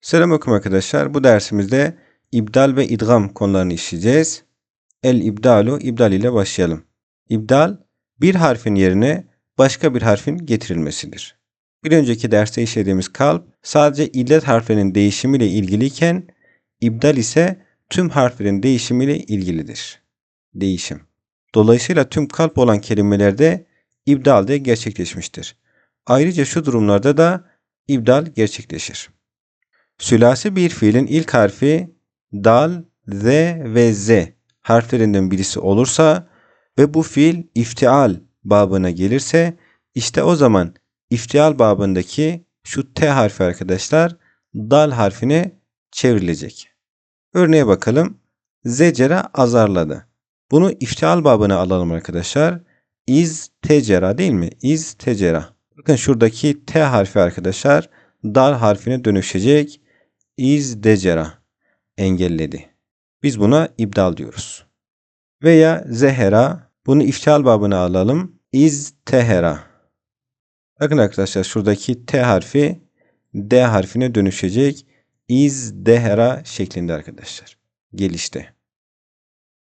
Selamünaleyküm arkadaşlar. Bu dersimizde ibdal ve idgam konularını işleyeceğiz. El ibdalu ibdal ile başlayalım. İbdal bir harfin yerine başka bir harfin getirilmesidir. Bir önceki derste işlediğimiz kalp sadece illet harflerinin değişimiyle ilgiliyken ibdal ise tüm harflerin değişimiyle ilgilidir. Değişim. Dolayısıyla tüm kalp olan kelimelerde ibdal de gerçekleşmiştir. Ayrıca şu durumlarda da ibdal gerçekleşir. Sülasi bir fiilin ilk harfi dal, z ve z harflerinden birisi olursa ve bu fiil iftial babına gelirse işte o zaman iftial babındaki şu t harfi arkadaşlar dal harfine çevrilecek. Örneğe bakalım. Zecera azarladı. Bunu iftial babına alalım arkadaşlar. İz tecera değil mi? İz tecera. Bakın şuradaki t harfi arkadaşlar dal harfine dönüşecek. İz decera. Engelledi. Biz buna ibdal diyoruz. Veya zehera. Bunu iftial babına alalım. İz tehera. Bakın arkadaşlar şuradaki t harfi d harfine dönüşecek. İz dehera şeklinde arkadaşlar. Gelişte.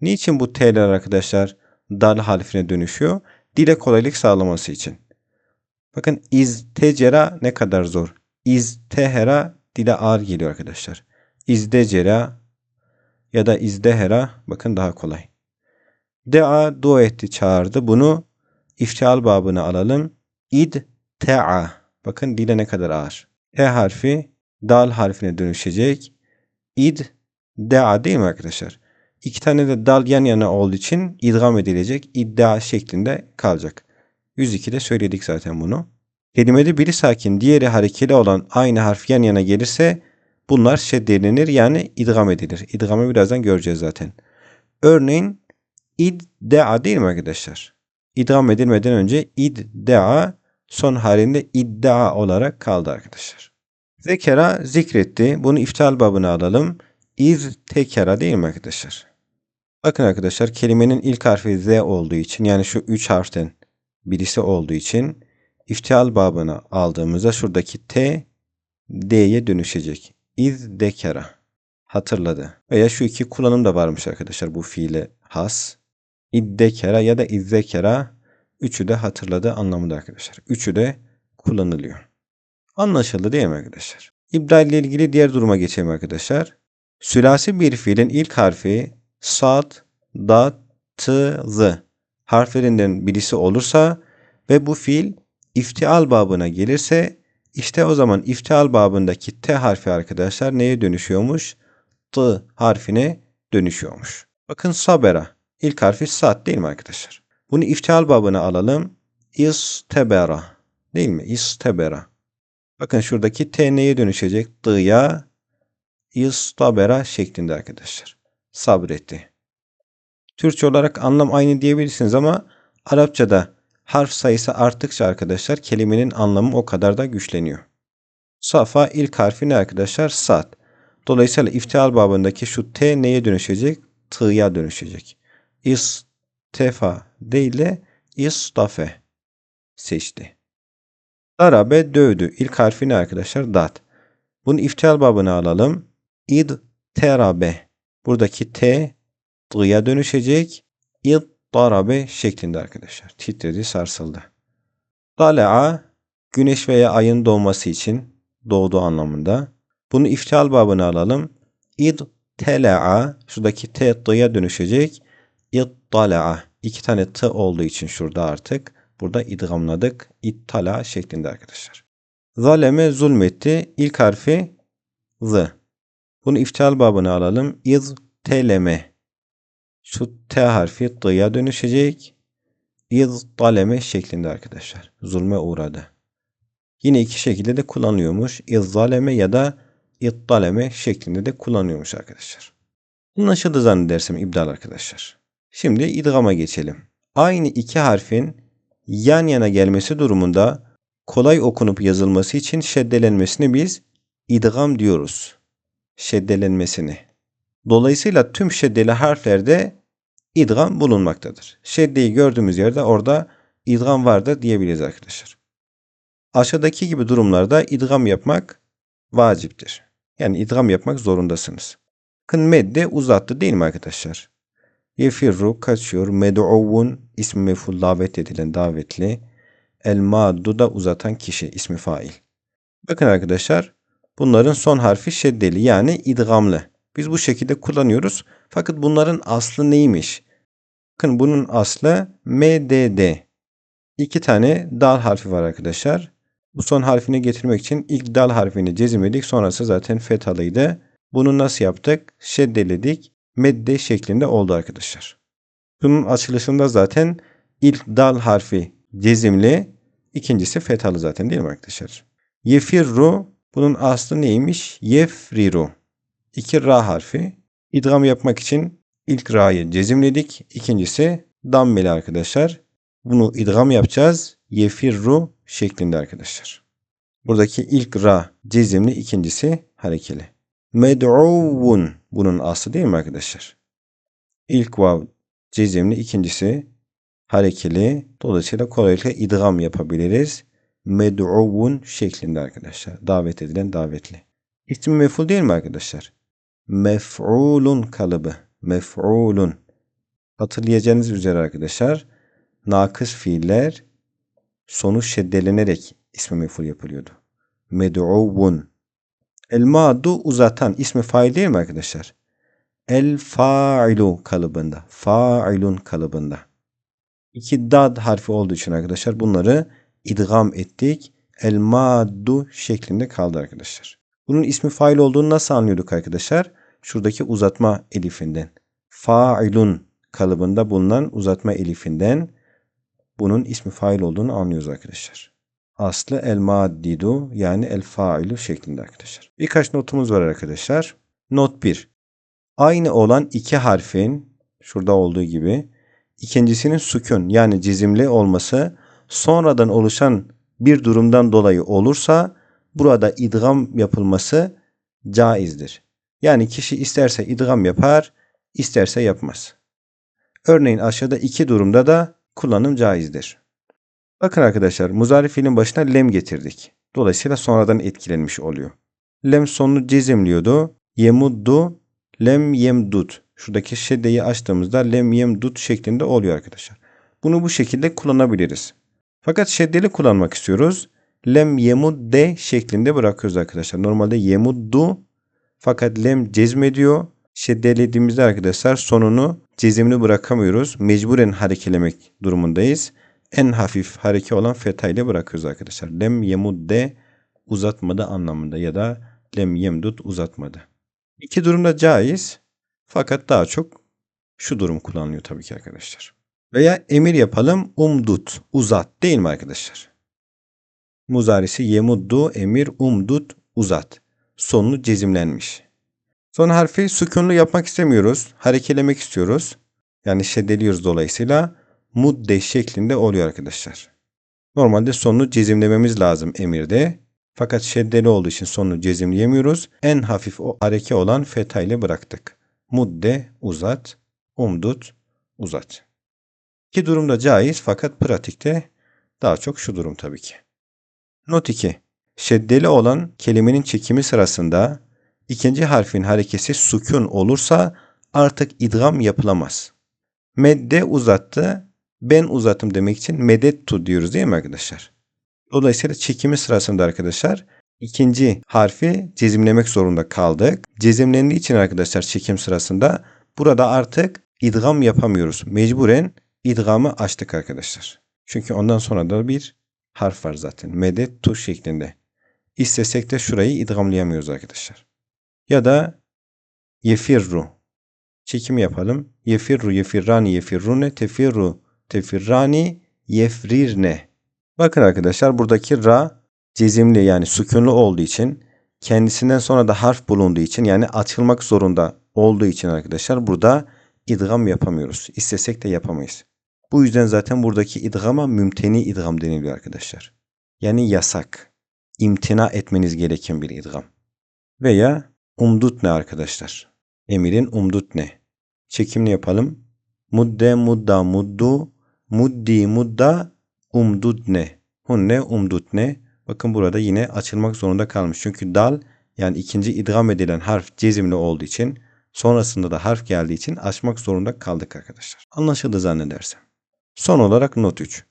Niçin bu t'ler arkadaşlar dal harfine dönüşüyor? Dile kolaylık sağlaması için. Bakın iz tecera ne kadar zor. İz tehera dile ağır geliyor arkadaşlar. İzdecera ya da izdehera bakın daha kolay. Dea dua etti çağırdı. Bunu iftial babına alalım. İd te'a. Bakın dile ne kadar ağır. E harfi dal harfine dönüşecek. İd dea değil mi arkadaşlar? İki tane de dal yan yana olduğu için idgam edilecek. iddia şeklinde kalacak. 102'de söyledik zaten bunu. Kelimede biri sakin, diğeri harekeli olan aynı harf yan yana gelirse bunlar şeddelenir yani idgam edilir. İdgamı birazdan göreceğiz zaten. Örneğin iddea değil mi arkadaşlar? İdgam edilmeden önce iddea son halinde iddia olarak kaldı arkadaşlar. Zekera zikretti. Bunu iftal babına alalım. İz tekera değil mi arkadaşlar? Bakın arkadaşlar kelimenin ilk harfi Z olduğu için yani şu üç harften birisi olduğu için İftial babına aldığımızda şuradaki T D'ye dönüşecek. İz dekera. Hatırladı. Veya şu iki kullanım da varmış arkadaşlar bu fiile has. İddekera ya da izzekera. Üçü de hatırladı anlamında arkadaşlar. Üçü de kullanılıyor. Anlaşıldı değil mi arkadaşlar? İbdal ile ilgili diğer duruma geçelim arkadaşlar. Sülasi bir fiilin ilk harfi sad, dat, tı, z harflerinden birisi olursa ve bu fiil iftial babına gelirse işte o zaman iftial babındaki T harfi arkadaşlar neye dönüşüyormuş? T harfine dönüşüyormuş. Bakın sabera. İlk harfi sat değil mi arkadaşlar? Bunu iftial babına alalım. İstebera. Değil mi? İstebera. Bakın şuradaki T neye dönüşecek? T'ya istabera şeklinde arkadaşlar. Sabretti. Türkçe olarak anlam aynı diyebilirsiniz ama Arapçada harf sayısı arttıkça arkadaşlar kelimenin anlamı o kadar da güçleniyor. Safa ilk harfi ne arkadaşlar? Sat. Dolayısıyla iftial babındaki şu T neye dönüşecek? T'ya dönüşecek. İstefa değil de istafe seçti. Darabe dövdü. İlk harfi ne arkadaşlar? Dat. Bunu iftial babına alalım. İd terabe. Buradaki T T'ya dönüşecek. İd darabe şeklinde arkadaşlar. Titredi, sarsıldı. Dala'a güneş veya ayın doğması için doğduğu anlamında. Bunu iftial babına alalım. İd tela'a şuradaki t t'ya dönüşecek. İd dala'a iki tane t olduğu için şurada artık burada idgamladık. İttala şeklinde arkadaşlar. Zaleme zulmetti. İlk harfi z. Bunu iftial babına alalım. İz teleme şu T harfi T'ya dönüşecek. İzdaleme şeklinde arkadaşlar. Zulme uğradı. Yine iki şekilde de kullanıyormuş. İzzaleme ya da iddaleme şeklinde de kullanıyormuş arkadaşlar. Anlaşıldı zannedersem ibdal arkadaşlar. Şimdi idgama geçelim. Aynı iki harfin yan yana gelmesi durumunda kolay okunup yazılması için şeddelenmesini biz idgam diyoruz. Şeddelenmesini. Dolayısıyla tüm şeddeli harflerde idgam bulunmaktadır. Şeddeyi gördüğümüz yerde orada idgam vardır diyebiliriz arkadaşlar. Aşağıdaki gibi durumlarda idgam yapmak vaciptir. Yani idgam yapmak zorundasınız. Bakın medde uzattı değil mi arkadaşlar? Yefirru kaçıyor. Med'uvun ismi meful davet edilen davetli. El maddu da uzatan kişi ismi fail. Bakın arkadaşlar bunların son harfi şeddeli yani idgamlı. Biz bu şekilde kullanıyoruz. Fakat bunların aslı neymiş? Bakın bunun aslı MDD. İki tane dal harfi var arkadaşlar. Bu son harfini getirmek için ilk dal harfini cezimledik. Sonrası zaten fethalıydı. Bunu nasıl yaptık? Şeddeledik. Medde şeklinde oldu arkadaşlar. Bunun açılışında zaten ilk dal harfi cezimli, ikincisi fethalı zaten değil mi arkadaşlar? Yefirru bunun aslı neymiş? Yefriru. İki ra harfi. İdgam yapmak için ilk ra'yı cezimledik. İkincisi dammeli arkadaşlar. Bunu idgam yapacağız. Yefirru şeklinde arkadaşlar. Buradaki ilk ra cezimli, ikincisi harekeli. Med'uvun bunun aslı değil mi arkadaşlar? İlk vav cezimli, ikincisi harekeli. Dolayısıyla kolaylıkla idgam yapabiliriz. Med'uvun şeklinde arkadaşlar. Davet edilen davetli. İsmi mef'ul değil mi arkadaşlar? Mef'ulun kalıbı. Mef'ulun. Hatırlayacağınız üzere arkadaşlar nakıs fiiller sonu şeddelenerek ismi mef'ul yapılıyordu. Med'uvun. El madu uzatan ismi fail değil mi arkadaşlar? El fa'ilu kalıbında. Fa'ilun kalıbında. İki dad harfi olduğu için arkadaşlar bunları idgam ettik. El maddu şeklinde kaldı arkadaşlar. Bunun ismi fail olduğunu nasıl anlıyorduk arkadaşlar? Şuradaki uzatma elifinden. Fa'ilun kalıbında bulunan uzatma elifinden bunun ismi fail olduğunu anlıyoruz arkadaşlar. Aslı el maddidu yani el failu şeklinde arkadaşlar. Birkaç notumuz var arkadaşlar. Not 1. Aynı olan iki harfin şurada olduğu gibi ikincisinin sükun yani cizimli olması sonradan oluşan bir durumdan dolayı olursa burada idgam yapılması caizdir. Yani kişi isterse idgam yapar, isterse yapmaz. Örneğin aşağıda iki durumda da kullanım caizdir. Bakın arkadaşlar muzari fiilin başına lem getirdik. Dolayısıyla sonradan etkilenmiş oluyor. Lem sonunu cezimliyordu. Yemuddu, lem yemdud. Şuradaki şeddeyi açtığımızda lem yemdud şeklinde oluyor arkadaşlar. Bunu bu şekilde kullanabiliriz. Fakat şeddeli kullanmak istiyoruz. Lem yemudde şeklinde bırakıyoruz arkadaşlar. Normalde yemuddu fakat lem cezmediyor. Şeddelediğimizde arkadaşlar sonunu cezimli bırakamıyoruz. Mecburen harekelemek durumundayız. En hafif hareke olan feta ile bırakıyoruz arkadaşlar. Lem yemudde uzatmadı anlamında ya da lem yemdut uzatmadı. İki durumda caiz fakat daha çok şu durum kullanılıyor tabii ki arkadaşlar. Veya emir yapalım umdut uzat değil mi arkadaşlar? Muzarisi yemuddu emir umdut uzat. Sonunu cezimlenmiş. Son harfi sükunlu yapmak istemiyoruz. Harekelemek istiyoruz. Yani şeddeliyoruz dolayısıyla mudde şeklinde oluyor arkadaşlar. Normalde sonunu cezimlememiz lazım emirde. Fakat şeddeli olduğu için sonunu cezimleyemiyoruz. En hafif o hareke olan feta ile bıraktık. Mudde uzat, umdut uzat. İki durumda caiz fakat pratikte daha çok şu durum tabii ki. Not 2. Şeddeli olan kelimenin çekimi sırasında ikinci harfin harekesi sükun olursa artık idgam yapılamaz. Medde uzattı. Ben uzattım demek için medettu diyoruz değil mi arkadaşlar? Dolayısıyla çekimi sırasında arkadaşlar ikinci harfi cezimlemek zorunda kaldık. Cezimlendiği için arkadaşlar çekim sırasında burada artık idgam yapamıyoruz. Mecburen idgamı açtık arkadaşlar. Çünkü ondan sonra da bir harf var zaten. Medet tu şeklinde. İstesek de şurayı idgamlayamıyoruz arkadaşlar. Ya da yefirru. Çekim yapalım. Yefirru, yefirrani, yefirrune, tefirru, tefirrani, yefrirne. Bakın arkadaşlar buradaki ra cezimli yani sükunlu olduğu için kendisinden sonra da harf bulunduğu için yani açılmak zorunda olduğu için arkadaşlar burada idgam yapamıyoruz. İstesek de yapamayız. Bu yüzden zaten buradaki idgama mümteni idgam deniliyor arkadaşlar. Yani yasak. İmtina etmeniz gereken bir idgam. Veya umdut ne arkadaşlar? Emirin umdut ne? Çekimini yapalım. Mudde mudda muddu muddi mudda umdud ne? Hunne umdut ne? Bakın burada yine açılmak zorunda kalmış. Çünkü dal yani ikinci idgam edilen harf cezimli olduğu için sonrasında da harf geldiği için açmak zorunda kaldık arkadaşlar. Anlaşıldı zannedersem. Son olarak not 3.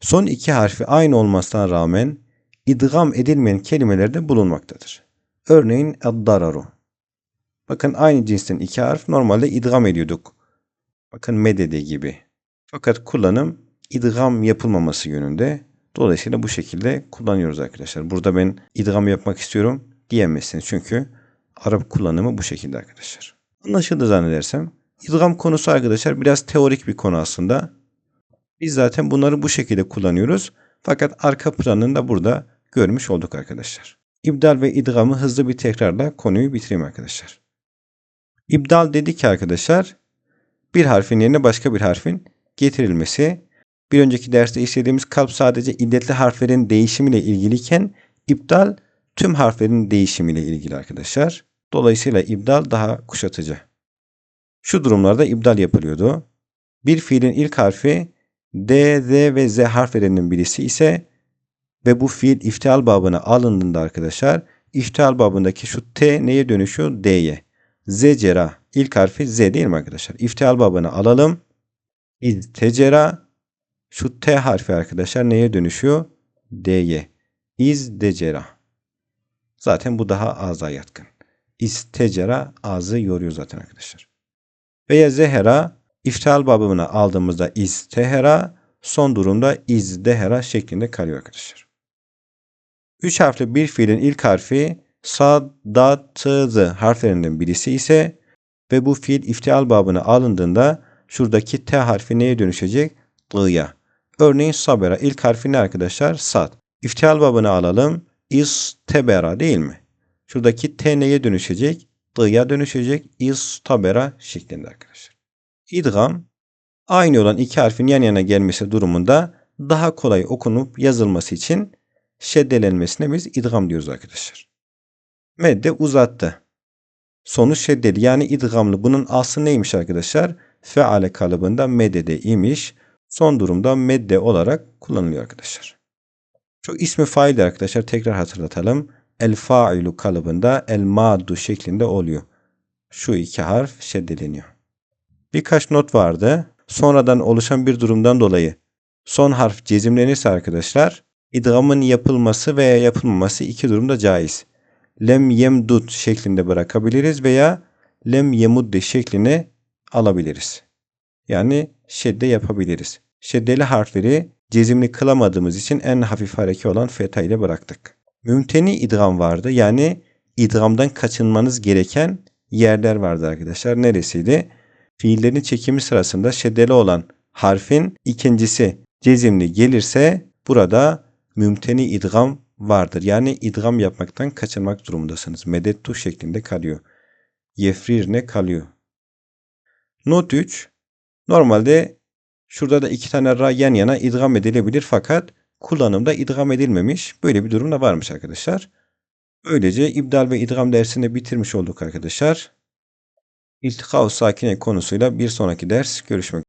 Son iki harfi aynı olmasına rağmen idgam edilmeyen kelimelerde bulunmaktadır. Örneğin eddararu. Bakın aynı cinsten iki harf normalde idgam ediyorduk. Bakın medede gibi. Fakat kullanım idgam yapılmaması yönünde. Dolayısıyla bu şekilde kullanıyoruz arkadaşlar. Burada ben idgam yapmak istiyorum diyemezsiniz. Çünkü Arap kullanımı bu şekilde arkadaşlar. Anlaşıldı zannedersem. İdgam konusu arkadaşlar biraz teorik bir konu aslında. Biz zaten bunları bu şekilde kullanıyoruz. Fakat arka planını da burada görmüş olduk arkadaşlar. İbdal ve idgamı hızlı bir tekrarla konuyu bitireyim arkadaşlar. İbdal dedi ki arkadaşlar bir harfin yerine başka bir harfin getirilmesi. Bir önceki derste işlediğimiz kalp sadece iddetli harflerin değişimiyle ilgiliyken iptal tüm harflerin değişimiyle ilgili arkadaşlar. Dolayısıyla ibdal daha kuşatıcı. Şu durumlarda ibdal yapılıyordu. Bir fiilin ilk harfi D, Z ve Z harflerinin birisi ise ve bu fiil iftial babına alındığında arkadaşlar iftial babındaki şu T neye dönüşüyor? D'ye. Zecera ilk harfi Z değil mi arkadaşlar? İftial babını alalım. İztecera şu T harfi arkadaşlar neye dönüşüyor? D'ye. İzdecera. Zaten bu daha ağza yatkın. İstecera ağzı yoruyor zaten arkadaşlar. Veya zehera iftial babına aldığımızda istehera son durumda izdehera şeklinde kalıyor arkadaşlar. Üç harfli bir fiilin ilk harfi sad, da, tı, zı harflerinden birisi ise ve bu fiil iftial babına alındığında şuradaki T harfi neye dönüşecek? I'ya. Örneğin sabera ilk harfi ne arkadaşlar? Sad. İftial babını alalım. İstebera değil mi? Şuradaki T neye dönüşecek? I'ya dönüşecek. İstabera şeklinde arkadaşlar. İdgam aynı olan iki harfin yan yana gelmesi durumunda daha kolay okunup yazılması için şeddelenmesine biz idgam diyoruz arkadaşlar. Medde uzattı. Sonu şeddeli yani idgamlı. Bunun aslı neymiş arkadaşlar? Feale kalıbında meddede imiş. Son durumda medde olarak kullanılıyor arkadaşlar. Çok ismi faildir arkadaşlar. Tekrar hatırlatalım. El failu kalıbında el madu şeklinde oluyor. Şu iki harf şeddeleniyor. Birkaç not vardı. Sonradan oluşan bir durumdan dolayı son harf cezimlenirse arkadaşlar idgamın yapılması veya yapılmaması iki durumda caiz. Lem yemdud şeklinde bırakabiliriz veya lem yemudde şeklini alabiliriz. Yani şedde yapabiliriz. Şeddeli harfleri cezimli kılamadığımız için en hafif hareke olan feta ile bıraktık. Mümteni idgam vardı. Yani idgamdan kaçınmanız gereken yerler vardı arkadaşlar. Neresiydi? Fiillerin çekimi sırasında şeddeli olan harfin ikincisi cezimli gelirse burada mümteni idgam vardır. Yani idgam yapmaktan kaçınmak durumundasınız. Medettu şeklinde kalıyor. Yefrirne kalıyor. Not 3. Normalde şurada da iki tane ra yan yana idgam edilebilir fakat kullanımda idgam edilmemiş. Böyle bir durum da varmış arkadaşlar. Böylece ibdal ve idgam dersini bitirmiş olduk arkadaşlar. İltika sakine konusuyla bir sonraki ders görüşmek